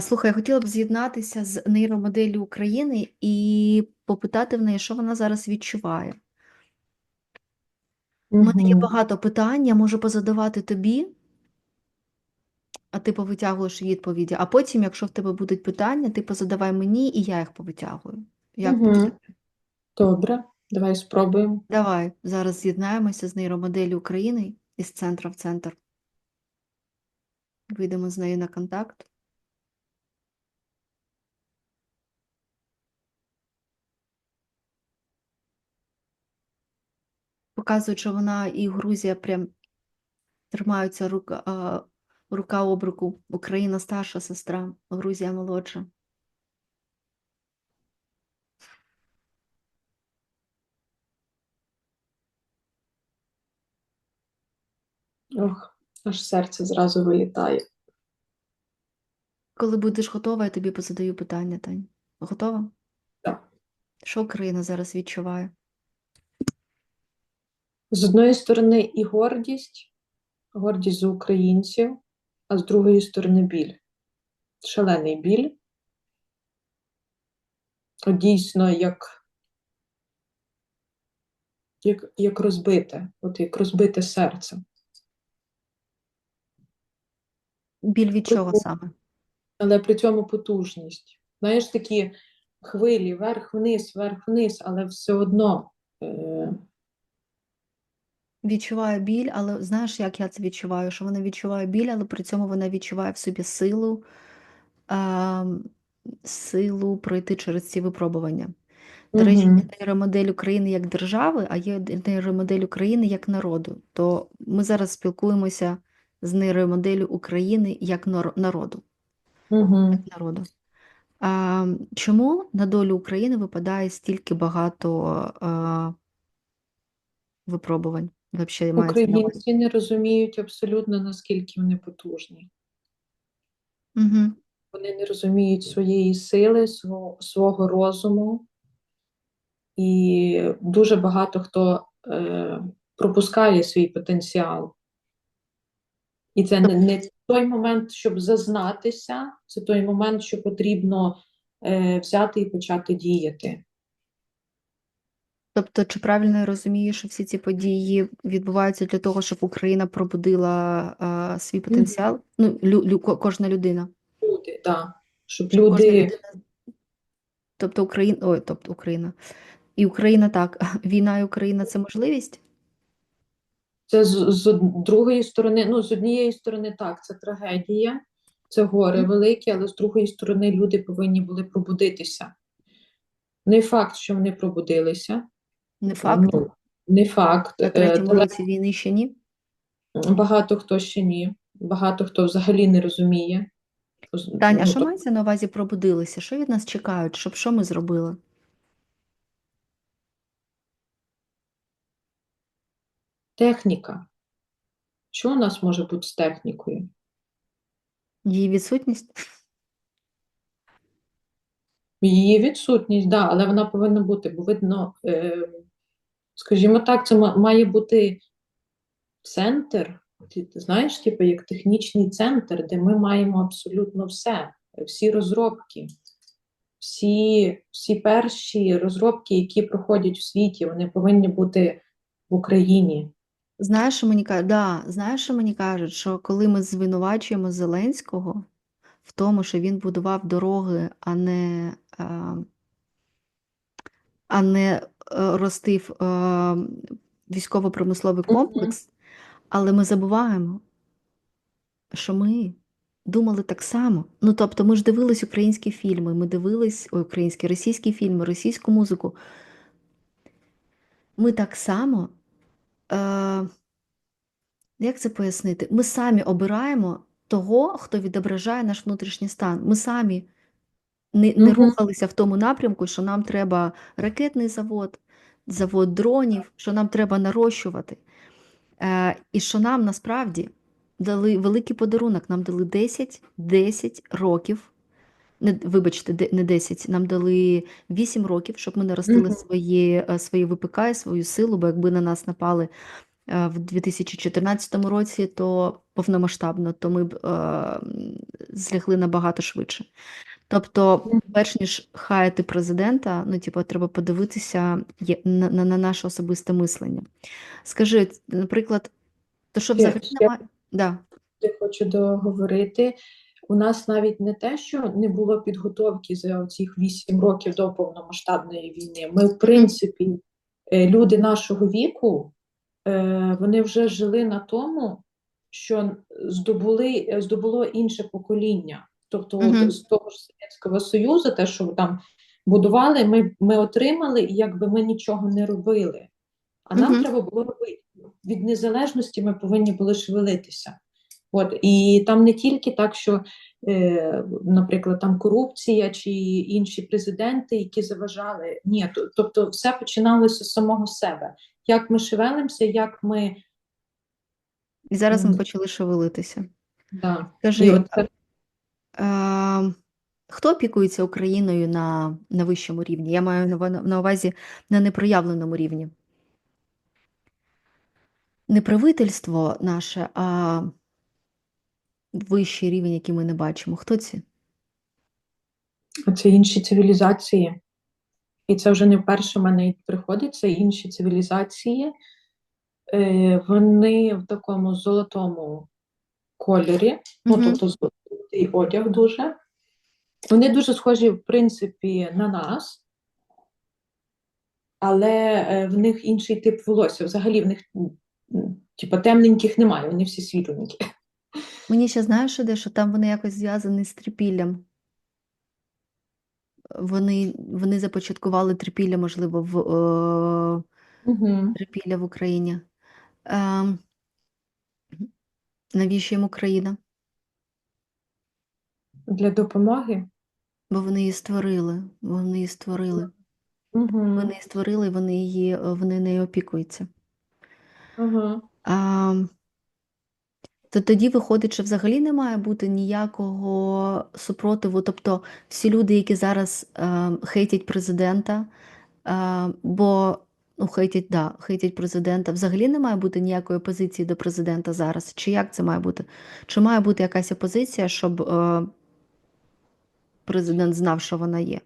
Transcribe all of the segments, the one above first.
Слухай, я хотіла б з'єднатися з нейромоделлю України і попитати в неї, що вона зараз відчуває. У мене є Угу. багато питань, я можу позадавати тобі, а ти повитягуєш відповіді. А потім, якщо в тебе будуть питання, ти позадавай мені, і я їх повитягую. Як тобі Угу. Добре, давай спробуємо. Давай зараз з'єднаємося з нейромоделлю України із центра в центр. Вийдемо з нею на контакт. Показують, що вона і Грузія прям тримаються рука, рука об руку. Україна старша сестра, Грузія молодша. Ох, аж серце зразу вилітає. Коли будеш готова, я тобі позадаю питання, Тань. Готова? Так. Що Україна зараз відчуває? З одної сторони і гордість, гордість за українців, а з другої сторони біль. Шалений біль. Дійсно, як, як, як розбите, от як розбите серце. Біль від чого саме? Але при цьому потужність. Знаєш, такі хвилі, вверх-вниз, вверх-вниз, але все одно. Е, Відчуває біль, але знаєш, як я це відчуваю? Що вона відчуває біль, але при цьому вона відчуває в собі силу, а, силу пройти через ці випробування. До речі, Мгм. є нейромодель України як держави, а є нейромодель України як народу. То ми зараз спілкуємося з нейромоделлю України як нор- народу. Як народу. А, чому на долю України випадає стільки багато а, випробувань? Вообще. Українці не розуміють абсолютно, наскільки вони потужні. Угу. Вони не розуміють своєї сили, свого, свого розуму, і дуже багато хто е, пропускає свій потенціал. І це не, не той момент, щоб зазнатися, це той момент, що потрібно е, взяти і почати діяти. Тобто, чи правильно я розумію, що всі ці події відбуваються для того, щоб Україна пробудила а, свій потенціал? Ну, лю, лю, кожна людина. Люди, да. Щоб кожна люди людина. Тобто Україна, ой, тобто Україна. І Україна так, війна і Україна це можливість? Це з, з другої сторони, ну, з однієї сторони, так, це трагедія, це горе Мгм. велике, але з другої сторони люди повинні були пробудитися. Не факт, що вони пробудилися. Не факт. Ну, не факт. На Е, третьому році війни ще ні. Багато хто ще ні, багато хто взагалі не розуміє. Тань, а Ну, що мається на увазі пробудилися? Що від нас чекають? Щоб що ми зробили? Техніка. Що у нас може бути з технікою? Її відсутність? Її відсутність, да, але вона повинна бути, бо видно, е, скажімо так, це має бути центр, ти, ти знаєш, типу, як технічний центр, де ми маємо абсолютно все, всі розробки, всі, всі перші розробки, які проходять в світі, вони повинні бути в Україні. Знаєш, що мені? Да, знаєш, що мені кажуть, що коли ми звинувачуємо Зеленського в тому, що він будував дороги, а не, а, а не ростив е, військово-промисловий комплекс, але ми забуваємо, що ми думали так само. Ну, тобто, ми ж дивились українські фільми, ми дивились ой, українські, російські фільми, російську музику. Ми так само, е, як це пояснити? Ми самі обираємо того, хто відображає наш внутрішній стан. Ми самі не, не Мгм. рухалися в тому напрямку, що нам треба ракетний завод, завод дронів, що нам треба нарощувати. Е, і що нам насправді дали великий подарунок. Нам дали 10, 10 років. Не, вибачте, де- не 10, нам дали 8 років, щоб ми наростили Мгм. свої, е, свої ВПК і свою силу, бо якби на нас напали е, в 2014 році, то повномасштабно, то ми б е, м, злягли набагато швидше. Тобто, перш ніж хаяти президента, ну, типу, треба подивитися на, на, на наше особисте мислення. Скажи, наприклад, то що взагалі немає? Да. я хочу договорити. У нас навіть не те, що не було підготовки за цих вісім років до повномасштабної війни. Ми, в принципі, е, люди нашого віку, е, вони вже жили на тому, що здобули, здобуло інше покоління. Тобто, от Мгм. з того ж Совєтського Союзу, те, що там будували, ми, ми отримали, і якби ми нічого не робили. А нам Мгм. треба було робити. Від незалежності ми повинні були шевелитися. От, і там не тільки так, що, е, наприклад, там корупція чи інші президенти, які заважали. Ні, то- тобто все починалося з самого себе. Як ми шевелимося, як ми. І зараз ми почали шевелитися. Да. Скажи, І от це- хто опікується Україною на, на вищому рівні? Я маю на, на увазі на непроявленому рівні. Не правительство наше, а вищий рівень, який ми не бачимо. Хто ці? це інші цивілізації. І це вже не вперше в мене приходить, це інші цивілізації. Е, вони в такому золотому кольорі, ну, тобто золотий одяг дуже. Вони дуже схожі, в принципі, на нас, але е, в них інший тип волосся. Взагалі в них типу, темненьких немає, вони всі світленькі. Мені ще знаєш, де, що там вони якось зв'язані з трипіллям. Вони, вони започаткували трипілля, можливо, в Угу. трипілля в Україні. Е, навіщо їм Україна? Для допомоги. Бо вони її створили. Вони її створили. Угу. Вони її створили, вони її, вони нею опікуються. Угу. А, то тоді виходить, що взагалі не має бути ніякого супротиву. Тобто всі люди, які зараз е, хейтять президента, е, бо ну, хейтять, да, хейтять президента, взагалі не має бути ніякої опозиції до президента зараз. Чи як це має бути? Чи має бути якась опозиція, щоб е, президент знав, що вона є?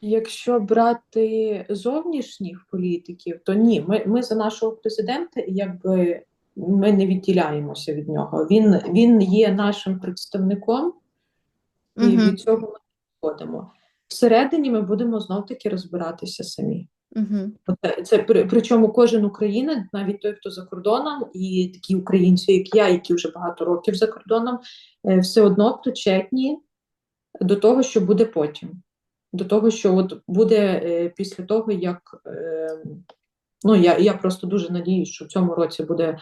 Якщо брати зовнішніх політиків, то ні, ми, ми за нашого президента, якби ми не відділяємося від нього. Він, він є нашим представником, і Мгм. від цього ми відходимо. Всередині ми будемо знов таки розбиратися самі. Угу. Оце- Це при, причому кожен українець, навіть той, хто за кордоном, і такі українці, як я, які вже багато років за кордоном, е, все одно причетні до того, що буде потім. До того, що от буде е, після того, як е, ну я, я просто дуже надіюсь, що в цьому році буде е,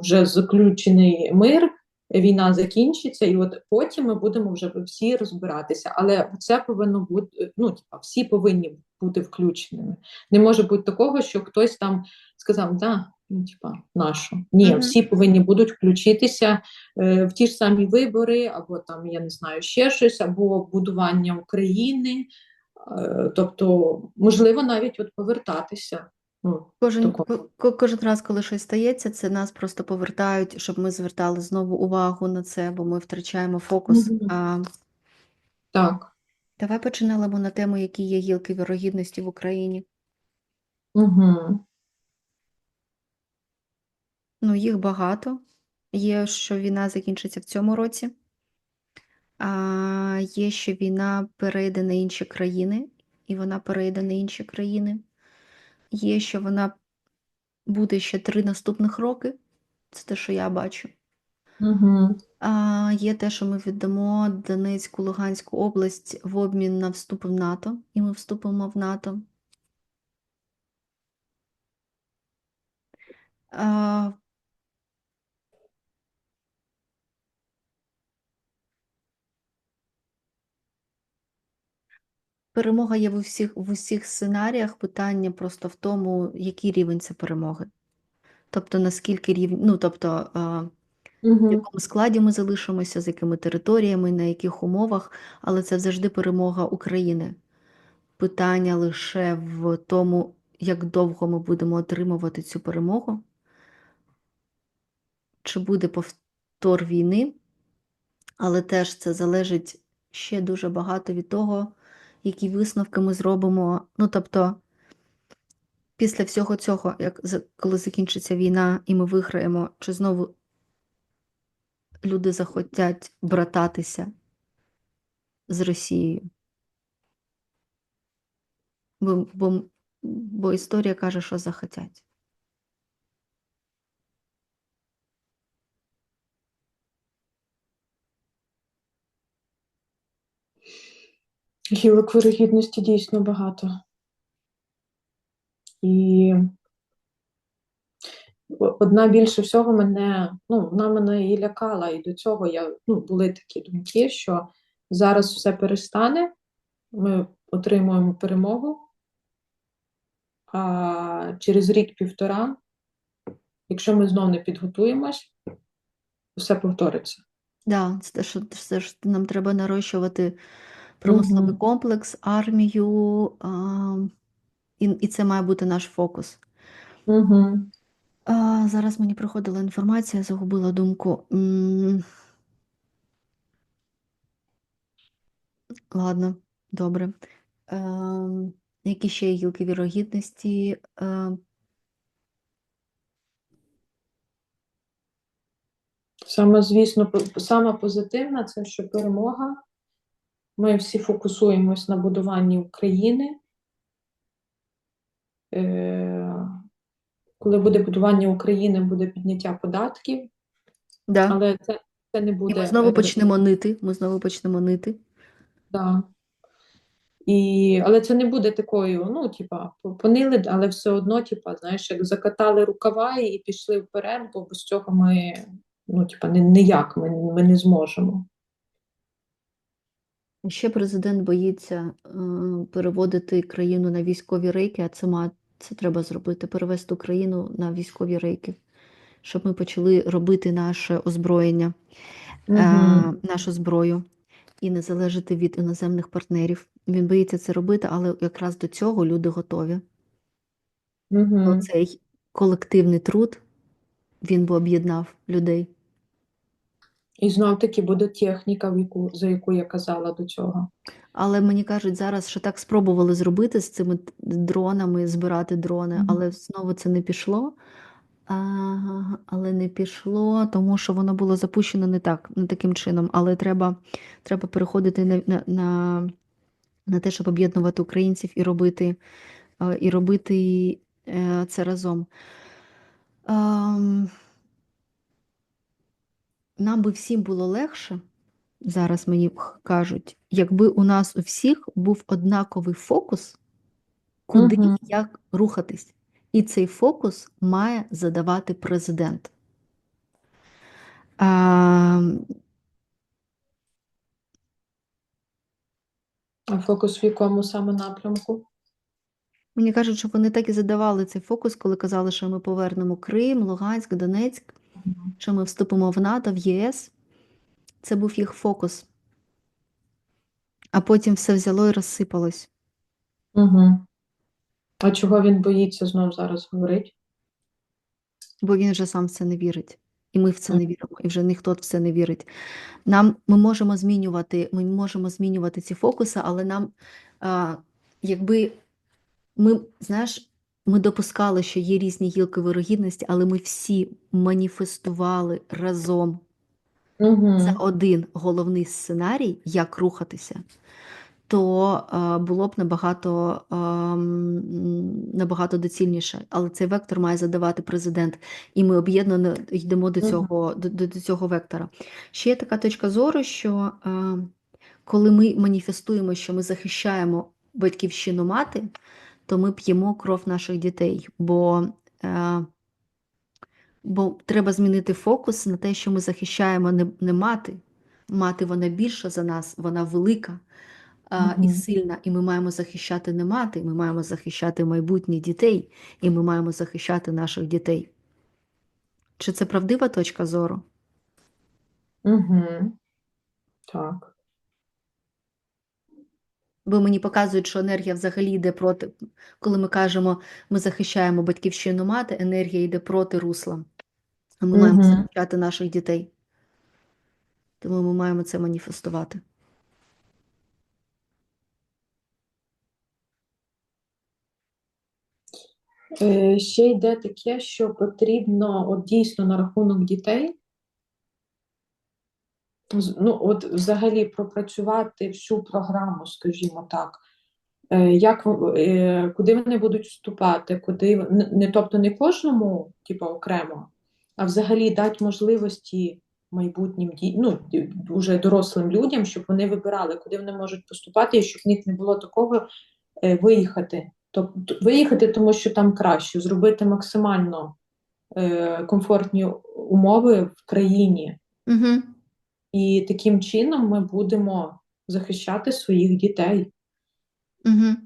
вже заключений мир, війна закінчиться, і от потім ми будемо вже всі розбиратися. Але це повинно бути, ну типа, всі повинні бути включеними. Не може бути такого, що хтось там сказав, да, типа, нашу. Ні, Мгм. всі повинні будуть включитися е, в ті ж самі вибори, або там, я не знаю, ще щось, або будування України. Е, тобто, можливо, навіть от повертатися. Ну, Кожен, ко- ко- кожен раз, коли щось стається, це нас просто повертають, щоб ми звертали знову увагу на це, бо ми втрачаємо фокус. Мгм. А, Так. давай починаємо на тему, які є гілки вірогідності в Україні. Угу. Ну, їх багато. Є, що війна закінчиться в цьому році, а є, що війна перейде на інші країни, і вона перейде на інші країни. Є, що вона буде ще три наступних роки. Це те, що я бачу. Угу. А, є те, що ми віддамо Донецьку, Луганську область в обмін на вступ в НАТО, і ми вступимо в НАТО. А, перемога є в усіх, в усіх сценаріях. Питання просто в тому, який рівень це перемоги. Тобто, наскільки рівень, ну тобто, а, в Угу. якому складі ми залишимося, з якими територіями, на яких умовах, але це завжди перемога України. Питання лише в тому, як довго ми будемо отримувати цю перемогу, чи буде повтор війни, але теж це залежить ще дуже багато від того, які висновки ми зробимо. Ну, тобто, після всього цього, як коли закінчиться війна і ми виграємо, чи знову люди захотять брататися з Росією. Бо, бо, бо історія каже, що захотять. Гілок вирогідності дійсно багато. І одна більше всього мене, ну, вона мене і лякала, і до цього я, ну, були такі думки, що зараз все перестане, ми отримуємо перемогу, а через рік-півтора, якщо ми знов не підготуємось, все повториться. Да, це те, що ж нам треба нарощувати промисловий Мгм. комплекс, армію, а, і, і це має бути наш фокус. Угу. А, зараз мені приходила інформація, загубила думку. М, Ладно, добре. Ем, які ще гілки вірогідності? Ем, Саме, звісно, саме позитивна це що перемога. Ми всі фокусуємось на будуванні України. Е, Коли буде будування України, буде підняття податків, да. але це, це не І буде. ми знову е, почнемо нити. Ми знову почнемо нити. Да. І, але це не буде такою, ну, типа, понили, але все одно, типа, знаєш, як закатали рукава і пішли вперед, бо без цього ми, ну, типа, ніяк ми, ми не зможемо. Ще президент боїться е, переводити країну на військові рейки, а це ма, це треба зробити, перевести Україну на військові рейки, щоб ми почали робити наше озброєння, е, Угу. нашу зброю і не залежати від іноземних партнерів. Він боїться це робити, але якраз до цього люди готові. Угу. Оцей колективний труд він би об'єднав людей. І знов таки буде техніка, яку, за яку я казала до цього. Але мені кажуть зараз, що так спробували зробити з цими дронами, збирати дрони, Мгм. але знову це не пішло. А, але не пішло, тому що воно було запущено не так, не таким чином. Але треба, треба переходити на, на, на, на те, щоб об'єднувати українців і робити, е, і робити е, це разом. Нам би всім було легше, зараз мені кажуть, якби у нас у всіх був однаковий фокус, куди Мгм. і як рухатись. І цей фокус має задавати президент. А, А фокус в якому саме напрямку? мені кажуть, що вони так і задавали цей фокус, коли казали, що ми повернемо Крим, Луганськ, Донецьк, що ми вступимо в НАТО, в ЄС. Це був їх фокус. А потім все взяло і розсипалось. Угу. А чого він боїться знов зараз говорить? бо він вже сам в це не вірить. І ми в це не віримо, і вже ніхто в це не вірить. Нам ми можемо змінювати, ми можемо змінювати ці фокуси, але нам, а, якби ми, знаєш, ми допускали, що є різні гілки вирогідності, але ми всі маніфестували разом. Угу. Це один головний сценарій, як рухатися, то е, було б набагато, е, набагато доцільніше. Але цей вектор має задавати президент, і ми об'єднано йдемо до цього, до, до, до цього вектора. Ще є така точка зору, що е, коли ми маніфестуємо, що ми захищаємо батьківщину мати, то ми п'ємо кров наших дітей. Бо е, Бо треба змінити фокус на те, що ми захищаємо не, не мати. Мати вона більша за нас, вона велика а, і сильна. І ми маємо захищати не мати, ми маємо захищати майбутніх дітей, і ми маємо захищати наших дітей. Чи це правдива точка зору? Угу. Так. Бо мені показують, що енергія взагалі йде проти. Коли ми кажемо, ми захищаємо батьківщину мати, енергія йде проти русла. А Ми маємо це Мгм. навчати наших дітей. Тому ми маємо це маніфестувати. Е, Ще йде таке, що потрібно от дійсно на рахунок дітей. З- Ну, от взагалі пропрацювати всю програму, скажімо так. Е, Як, е, куди вони будуть вступати, куди не, тобто не кожному, типу, окремо, а взагалі дати можливості майбутнім ну, уже дорослим людям, щоб вони вибирали, куди вони можуть поступати, і щоб в них не було такого е, виїхати. Тобто виїхати, тому що там краще, зробити максимально комфортні умови в країні. Угу. І таким чином ми будемо захищати своїх дітей. Угу.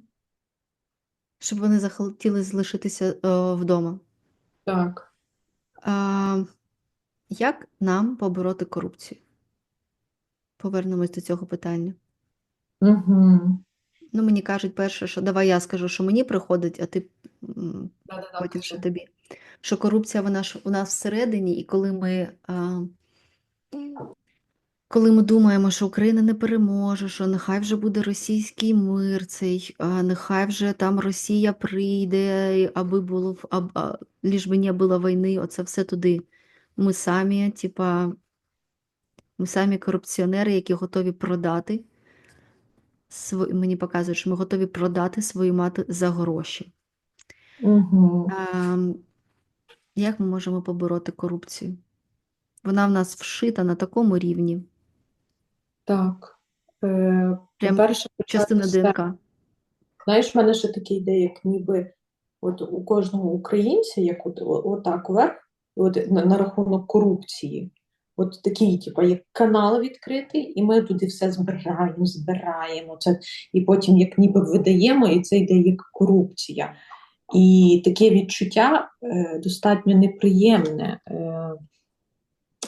Щоб вони захотіли залишитися е, вдома. Так. А, як нам побороти корупцію? Повернемось до цього питання. Угу. Ну, мені кажуть, перше, що давай я скажу, що мені приходить, а ти м, потім що тобі. Що корупція вона ж у нас всередині, і коли ми, а, коли ми думаємо, що Україна не переможе, що нехай вже буде російський мир цей, а нехай вже там Росія прийде, аби було аб, а, ліж би не було війни, оце все туди. Ми самі, типа, ми самі корупціонери, які готові продати. св- Мені показують, що ми готові продати свою мати за гроші. Угу. Ем, Як ми можемо побороти корупцію? Вона в нас вшита на такому рівні, Так. Е, Прям по-перше, почати частина з. ДНК. Знаєш, в мене ще така ідея, як ніби от у кожного українця, як от, отак вверх, і от на, на рахунок корупції. От такий, типу, як канал відкритий, і ми туди все збираємо, збираємо це, і потім як ніби видаємо, і це йде як корупція. І таке відчуття е, достатньо неприємне. Е,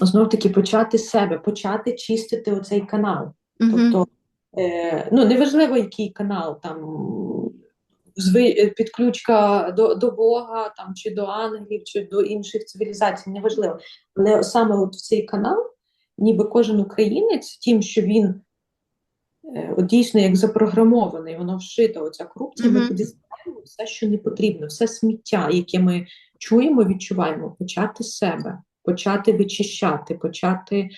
знов таки почати з себе, почати чистити оцей канал. Угу. Тобто, е, ну, неважливо, який канал, там зви, е, підключка до, до Бога, там, чи до ангелів, чи до інших цивілізацій, неважливо. Але саме от в цей канал, ніби кожен українець, тим, що він е, от дійсно як запрограмований, воно вшито, оця корупція, ми Мгм. туди збираємо все, що не потрібно, все сміття, яке ми чуємо, відчуваємо, почати з себе, почати вичищати, почати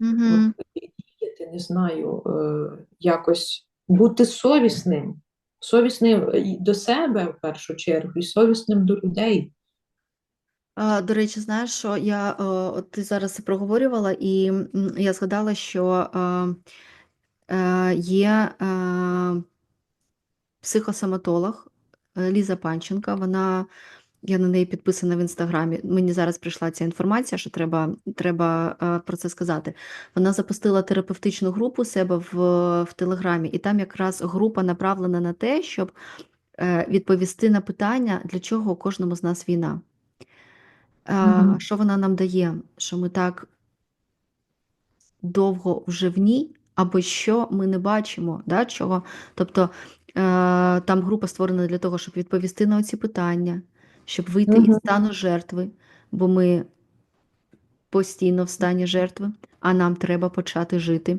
Угу. діяти, не знаю, е, якось бути совісним, совісним до себе в першу чергу, і совісним до людей. До речі, знаєш, що я е, от ти зараз це проговорювала, і я згадала, що е, є психосоматолог Ліза Панченка. Вона, я на неї підписана в інстаграмі. Мені зараз прийшла ця інформація, що треба, треба е, про це сказати. Вона запустила терапевтичну групу себе в, в Телеграмі, і там якраз група направлена на те, щоб е, відповісти на питання, для чого у кожному з нас війна. Мгм. Що вона нам дає? Що ми так довго вже в ній, або що ми не бачимо, да, чого. Тобто там група створена для того, щоб відповісти на ці питання, щоб вийти із стану жертви, бо ми постійно в стані жертви, а нам треба почати жити.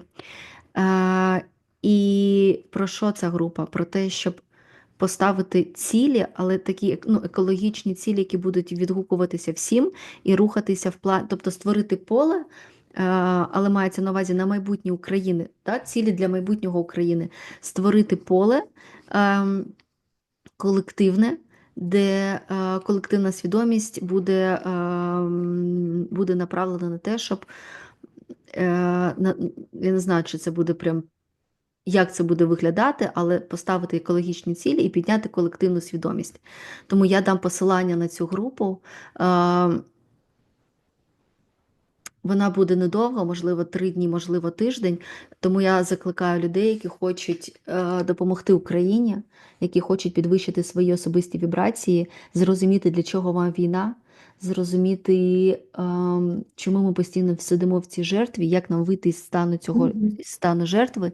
Е, і про що ця група? Про те, щоб поставити цілі, але такі ну, екологічні цілі, які будуть відгукуватися всім і рухатися в план, тобто створити поле, але мається на увазі на майбутнє України, та, цілі для майбутнього України, створити поле ем, колективне, де е, колективна свідомість буде, ем, буде направлена на те, щоб е, я не знаю, чи це буде прям як це буде виглядати, але поставити екологічні цілі і підняти колективну свідомість. Тому я дам посилання на цю групу. Вона буде недовго, можливо, три дні, можливо, тиждень. Тому я закликаю людей, які хочуть е, допомогти Україні, які хочуть підвищити свої особисті вібрації, зрозуміти, для чого вам війна, зрозуміти, е, чому ми постійно сидимо в цій жертві, як нам вийти із стану цього Мгм. із стану жертви,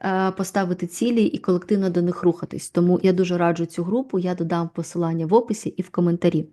е, поставити цілі і колективно до них рухатись. Тому я дуже раджу цю групу. Я додам посилання в описі і в коментарі.